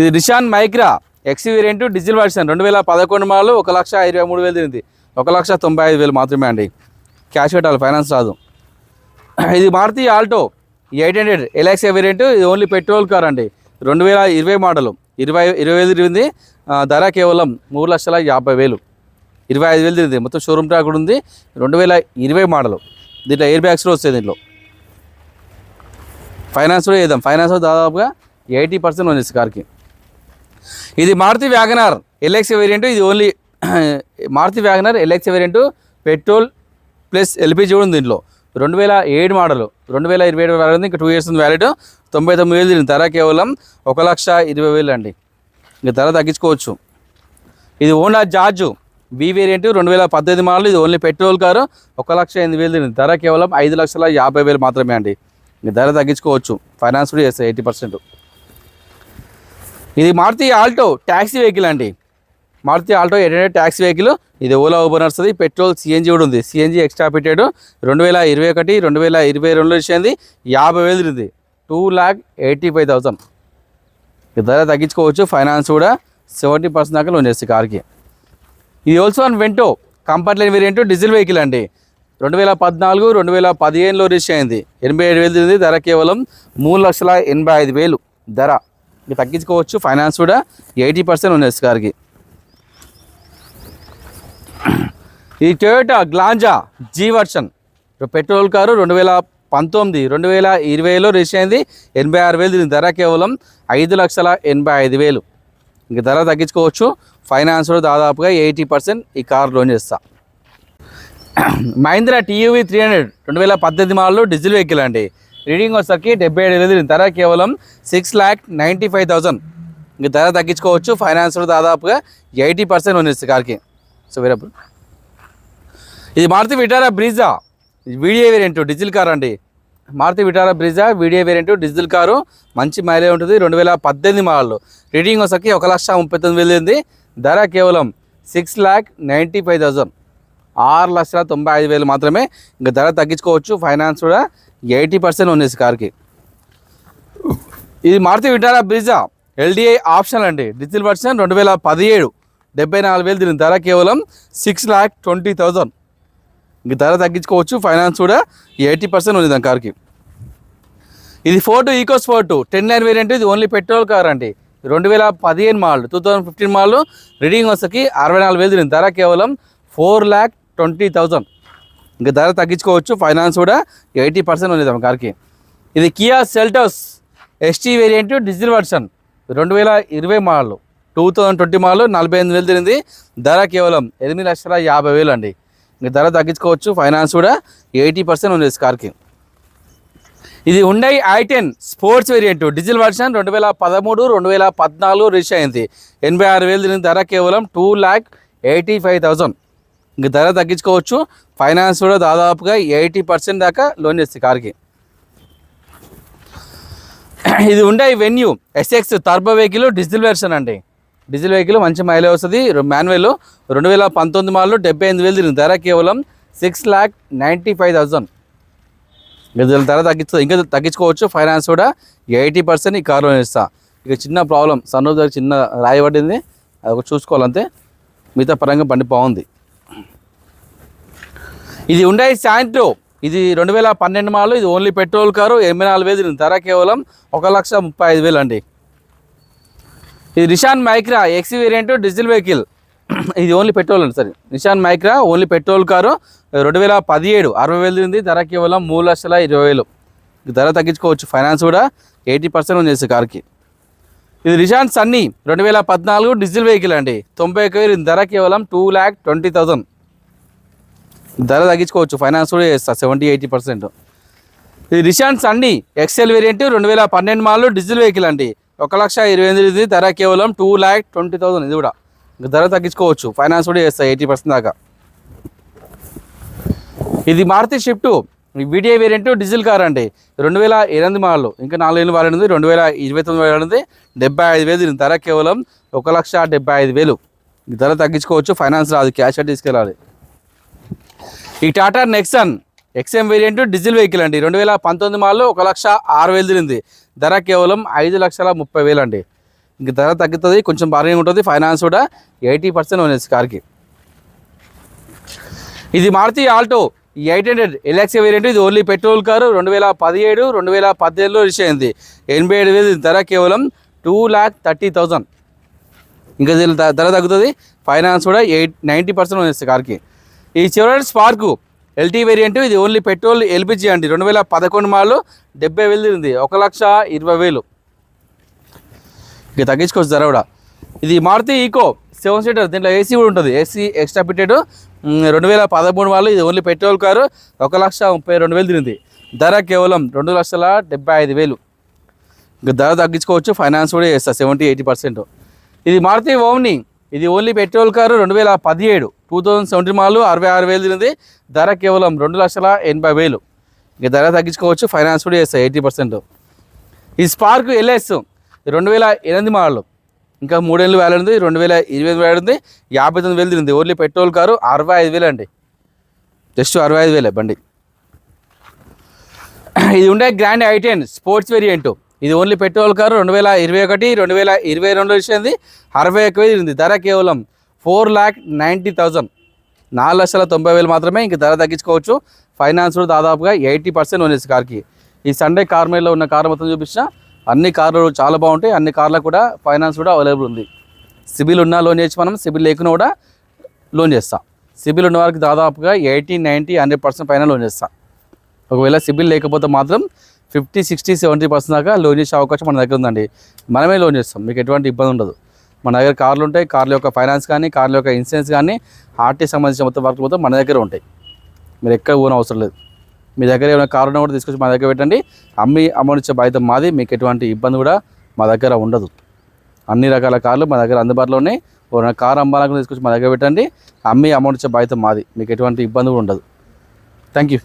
ఇది Nissan Micra X variant diesel version. రెండు వేల పదకొండు మాలు ఒక లక్ష ఇరవై మూడు వేలు తిరిగింది. ఒక లక్ష తొంభై ఐదు వేలు మాత్రమే అండి. క్యాష్ పెట్టాలి ఫైనాన్స్ రాదు. ఇది Maruti Alto eight hundred LXI variant ఇది ఓన్లీ పెట్రోల్ కార్ అండి. రెండు వేల ఇరవై మోడల్ ఇరవై ఇరవై వేలు తిరిగింది. ధర కేవలం మూడు లక్షల యాభై వేలు. ఇరవై ఐదు వేలు తిరిగింది. మొత్తం షోరూమ్ ట్రాక్ కూడా ఉంది. రెండు వేల ఇరవై మోడల్. దీంట్లో ఎయిర్ బ్యాగ్స్ కూడా వస్తాయి దీంట్లో. ఫైనాన్స్ కూడా చేద్దాం. ఫైనాన్స్ దాదాపుగా ఎయిటీ పర్సెంట్ ఉంది కార్కి. ఇది Maruti Wagon R LX variant ఇది only Maruti Wagon R LX variant petrol plus LPG కూడా ఉంది దీంట్లో. రెండు వేల ఏడు మోడల్ రెండు వేల ఇరవై ఏడు వ్యాలిడ్ ఉంది ఇంకా టూ ఇయర్స్ ఉంది వ్యాలిడ్ తొంభై తొమ్మిది వేలు దీని ధర కేవలం ఒక లక్ష ఇరవై వేలు అండి. ఇంకా ధర తగ్గించుకోవచ్చు. ఇది ఓన్లా జార్జు బి వేరియంట్ రెండు వేల పద్దెనిమిది మోడల్. ఇది ఓన్లీ పెట్రోల్ కారు ఒక లక్ష ఎనిమిది వేలు దీని ధర కేవలం ఐదు లక్షల యాభై వేలు మాత్రమే అండి. ఇంకా ధర తగ్గించుకోవచ్చు. ఫైనాన్స్ కూడా చేస్తాయి ఎయిటీ పర్సెంట్. ఇది మారుతి ఆల్టో ట్యాక్సీ వెహికల్ అండి. Maruti Alto eight taxi vehicle. ఇది ఓలా ఊబర్ నడుస్తుంది. పెట్రోల్ సిఎన్జి కూడా ఉంది. సిఎన్జి ఎక్స్ట్రా పెట్టాడు రెండు వేల ఇరవై ఒకటి రెండు వేల ఇరవై రెండులో ఇచ్చేది యాభై వేలు తిరిగింది. Two lakh eighty five thousand ధర తగ్గించుకోవచ్చు. ఫైనాన్స్ కూడా సెవెంటీ పర్సెంట్ దాకా లోన్ చేస్తుంది కార్కి. ఇది ఆల్సో అన్ Vento comfortline variant diesel vehicle అండి. రెండు వేల పద్నాలుగు రెండు వేల పదిహేనులో రిజిస్టర్ అయింది. ఎనభై ఏడు వేలు తిరిగింది. ధర కేవలం మూడు లక్షల ఎనభై ఐదు వేలు ధర. ఇది తగ్గించుకోవచ్చు. ఫైనాన్స్ కూడా ఎయిటీ పర్సెంట్ ఉంది కార్కి. ఈ Toyota Glanza G version petrol car రెండు వేల పంతొమ్మిది రెండు వేల ఇరవైలో రిజిస్టర్ అయింది. ఎనభై ఆరు వేలు దీని ధర కేవలం ఐదు లక్షల ఎనభై ఐదు వేలు. ఇంక ధర తగ్గించుకోవచ్చు. ఫైనాన్స్లో దాదాపుగా ఎయిటీ పర్సెంట్ ఈ కార్ లోన్ చేస్తా. మహీంద్రా టీయూవీ త్రీ హండ్రెడ్ రెండు వేల పద్దెనిమిది మోడల్ డీజిల్ వెహికల్ అండి. రీడింగ్ వచ్చేసరికి డెబ్బై ఏడు వేలు దీని ధర కేవలం six lakh ninety five thousand ఇంక ధర తగ్గించుకోవచ్చు. ఫైనాన్స్లో దాదాపుగా ఎయిటీ పర్సెంట్ లోన్ చేస్తుంది కార్కి. సో వేరప్పుడు ఇది Maruti Vitara Brezza? VDI variant diesel car అండి. Maruti Vitara Brezza VDI variant diesel car. మంచి మైలేజ్ ఉంటుంది. రెండు వేల పద్దెనిమిది మోడల్. రీడింగ్ వచ్చకి ఒక లక్ష ముప్పై తొమ్మిది వేలు ఉంది. ధర కేవలం six lakh ninety five thousand ఆరు లక్షల తొంభై ఐదు వేలు మాత్రమే. ఇంకా ధర తగ్గించుకోవచ్చు. ఫైనాన్స్ కూడా ఎయిటీ పర్సెంట్ ఉంది కార్కి. ఇది Maruti Vitara Brezza? LDI option అండి. డిజిల్ వర్షన్ రెండు వేల పదిహేడు. డెబ్బై నాలుగు వేలు దీని ధర కేవలం సిక్స్ ల్యాక్ ట్వంటీ థౌజండ్. ఇంక ధర తగ్గించుకోవచ్చు ఫైనాన్స్ కూడా ఎయిటీ పర్సెంట్ ఉంది దాని కార్కి. ఇది Ford EcoSport ten nine variant ఇది ఓన్లీ పెట్రోల్ కార్ అండి. రెండు వేల పదిహేను మోడల్ టూ థౌజండ్ ఫిఫ్టీన్ మాల్ రీడింగ్ వచ్చకి అరవై నాలుగు వేలు దీని ధర కేవలం ఫోర్ ల్యాక్ ట్వంటీ థౌజండ్. ఇంక ధర తగ్గించుకోవచ్చు ఫైనాన్స్ కూడా ఎయిటీ పర్సెంట్ ఉంది దాని కార్కి. ఇది Kia Seltos ST variant digital version రెండు వేల ఇరవై model two thousand twenty model నలభై ఎనిమిది వేలు తిరిగింది. ధర కేవలం ఎనిమిది లక్షల యాభై వేలు అండి. ఇంక ధర తగ్గించుకోవచ్చు. ఫైనాన్స్ కూడా ఎయిటీ పర్సెంట్ ఉంది కార్కి ఇది ఉండే i ten sports variant. Diesel version రెండు వేల పదమూడు రెండు వేల పద్నాలుగు రిజిస్టర్ అయింది. ఎనభై ఆరు వేలు తిరిగిన ధర కేవలం two lakh eighty five thousand. ఇంక ధర తగ్గించుకోవచ్చు. ఫైనాన్స్ కూడా దాదాపుగా ఎయిటీ పర్సెంట్ దాకా లోన్ చేస్తుంది కార్కి ఇది ఉండే Venue SX turbo vehicle digital version అండి. డీజిల్ వెహికల్ మంచి మైలేజ్ వస్తుంది. మాన్యువల్ రెండు వేల పంతొమ్మిది మాల్లో డెబ్బై ఎనిమిది వేలు తిరిగింది. ధర కేవలం six lakh ninety five thousand. ఇది ధర తగ్గించు ఇంకా తగ్గించుకోవచ్చు. ఫైనాన్స్ కూడా ఎయిటీ పర్సెంట్ ఈ కార్లో ఇస్తా ఇక చిన్న ప్రాబ్లం సన్నూరు దగ్గర చిన్న రాయి పడింది. అది ఒకటి చూసుకోవాలంతే. మిగతా పరంగా బండి బాగుంది. ఇది ఉండే శాంట్రో ఇది రెండు వేల పన్నెండు మాలు ఇది ఓన్లీ పెట్రోల్ కారు. ఎనభై నాలుగు వేలు ధర కేవలం ఒక లక్ష ముప్పై ఐదు వేలు అండి. ఇది Nissan Micra X variant diesel vehicle ఇది ఓన్లీ పెట్రోల్ అండి సరే Nissan Micra only petrol car రెండు వేల పదిహేడు అరవై వేలు ఉంది ధర కేవలం మూడు లక్షల ఇరవై వేలు. ధర తగ్గించుకోవచ్చు. ఫైనాన్స్ కూడా ఎయిటీ పర్సెంట్ ఉంది చేసే కార్కి ఇది నిషాన్ సన్నీ రెండు వేల పద్నాలుగు డీజిల్ వెహికల్ అండి. తొంభై ఒక వేలు ధర కేవలం టూ ల్యాక్ ట్వంటీ థౌజండ్ ధర తగ్గించుకోవచ్చు. ఫైనాన్స్ కూడా చేస్తా సెవెంటీ ఎయిటీ పర్సెంట్ ఇది రిషాన్ సన్నీ ఎక్సెల్ వేరియంట్ రెండు వేల పన్నెండు మాలు డీజిల్ వెహికల్ అండి. ఒక లక్ష ఇరవై ఎనిమిది ధర కేవలం టూ ల్యాక్ ట్వంటీ థౌసండ్ ఇది కూడా. ఇంకా ధర తగ్గించుకోవచ్చు. ఫైనాన్స్ కూడా చేస్తాయి ఎయిటీ పర్సెంట్ దాకా. ఇది Maruti Swift VDI variant diesel car అండి. రెండు వేల ఎనిమిది మోడల్ ఇంకా నాలుగేళ్ళు ఉంది. రెండు వేల ఇరవై తొమ్మిది వాడినది డెబ్బై ఐదు వేలు దీని ధర కేవలం ఒక లక్ష డెబ్బై ఐదు వేలు. ధర తగ్గించుకోవచ్చు. ఫైనాన్స్ రాదు. క్యాష్ తీసుకెళ్ళాలి. ఈ Tata Nexon XM variant diesel vehicle అండి. రెండు వేల పంతొమ్మిది మాల్లో ఒక లక్ష ఆరు వేలు తిరిగింది ధర కేవలం ఐదు లక్షల ముప్పై వేలు అండి. ఇంక ధర తగ్గుతుంది కొంచెం బార్గెనింగ్ ఉంటుంది ఫైనాన్స్ కూడా ఎయిటీ పర్సెంట్ ఉంది కార్కి. ఇది Maruti Alto eight hundred LXI variant ఇది ఓన్లీ పెట్రోల్ కారు రెండు వేల పదిహేడు రెండు వేల పద్దెనిమిదిలో రిజిస్టర్ అయింది. ఎనభై ఏడు వేలు ధర కేవలం టూ ల్యాక్ థర్టీ థౌజండ్ ఇంకా దీని ధర తగ్గుతుంది ఫైనాన్స్ కూడా ఎయిట్ నైంటీ పర్సెంట్ ఉంది కార్కి. ఈ చివరి స్పార్కు ఎల్టీ వేరియంట్ ఇది ఓన్లీ పెట్రోల్ ఎల్పిజి అండి. రెండు వేల పదకొండు మాలు డెబ్బై వేలు తిరిగింది. ఒక లక్ష ఇరవై వేలు. ఇక తగ్గించుకోవచ్చు ధర కూడా. ఇది మారుతి ఈకో సెవెన్ సీటర్. దీంట్లో ఏసీ కూడా ఉంటుంది. AC extra fitted. రెండు వేల పదమూడు వాళ్ళు ఇది ఓన్లీ పెట్రోల్ కారు. ఒక లక్ష ముప్పై రెండు వేలు తిరిగింది. ధర కేవలం రెండు లక్షల డెబ్బై ఐదు వేలు. ఇంకా ధర తగ్గించుకోవచ్చు. ఫైనాన్స్ కూడా చేస్తా. Seventy eighty percent. ఇది మారుతి ఓమ్ని. ఇది ఓన్లీ పెట్రోల్ కారు రెండు వేల పదిహేడు టూ థౌజండ్ సెవెంటీన్ మాలు అరవై ఆరు వేలు తిరిగింది. ధర కేవలం రెండు లక్షల ఎనభై వేలు. ఇక ధర తగ్గించుకోవచ్చు ఫైనాన్స్ కూడా చేస్తాయి ఎయిటీ పర్సెంట్. ఈ స్పార్క్ ఎల్ఎస్ రెండు వేల ఎనిమిది మోడల్ ఇంకా మూడేళ్ళు వేలు ఉంది రెండు వేల ఇరవై ఎనిమిది వేల ఉంది యాభై తొమ్మిది వేలు తిరిగింది. ఓన్లీ పెట్రోల్ కారు అరవై ఐదు వేలు అండి. జస్ట్ అరవై ఐదు వేలే బండి. ఇది ఉండే Grand i ten sports variant. ఇది ఓన్లీ పెట్రోల్ కారు రెండు వేల ఇరవై ఒకటి రెండు వేల ఇరవై రెండు వచ్చింది అరవై ఒక వేలు ఉంది ధర కేవలం ఫోర్ ల్యాక్ నైంటీ థౌజండ్. నాలుగు లక్షల తొంభై వేలు మాత్రమే ఇంక ధర తగ్గించుకోవచ్చు. ఫైనాన్స్ కూడా దాదాపుగా ఎయిటీ పర్సెంట్ ఉంది కార్కి. ఈ సండే కార్ ఉన్న కార్ మొత్తం చూపించిన అన్ని కార్లు చాలా బాగుంటాయి. అన్ని కార్లకు కూడా ఫైనాన్స్ కూడా అవైలబుల్ ఉంది. సిబిల్ ఉన్నా లోన్ చేయొచ్చు మనం. సిబిల్ లేకున్నా కూడా లోన్ చేస్తాం. సిబిల్ ఉన్న వారికి దాదాపుగా ఎయిటీ నైంటీ హండ్రెడ్ పర్సెంట్ పైన లోన్ చేస్తాం. ఒకవేళ సిబిల్ లేకపోతే మాత్రం ఫిఫ్టీ సిక్స్టీ సెవెంటీ పర్సెంట్ దాకా లోన్ చేసే అవకాశం మన దగ్గర ఉందండి. మనమే లోన్ చేస్తాం మీకు ఎటువంటి ఇబ్బంది ఉండదు. మన దగ్గర కార్లు ఉంటాయి కార్ల యొక్క ఫైనాన్స్ కానీ కార్ల యొక్క ఇన్సూరెన్స్ కానీ ఆర్టీ సంబంధించిన మొత్తం వర్క్ మొత్తం మన దగ్గర ఉంటాయి. మీరు ఎక్కడ పోని అవసరం లేదు. మీ దగ్గర ఏమైనా కారు ఉన్నా కూడా తీసుకొచ్చి మా దగ్గర పెట్టండి. అమ్మి అమౌంట్ ఇచ్చే బాధ్యత మాది మీకు ఎటువంటి ఇబ్బంది కూడా మా దగ్గర ఉండదు. అన్ని రకాల కార్లు మా దగ్గర అందుబాటులో ఉన్నాయి. ఎవరైనా కారు అమ్మాలకు తీసుకొచ్చి మా దగ్గర పెట్టండి. అమ్మి అమౌంట్ ఇచ్చే బాధ్యత మాది మీకు ఎటువంటి ఇబ్బంది కూడా ఉండదు. Thank you.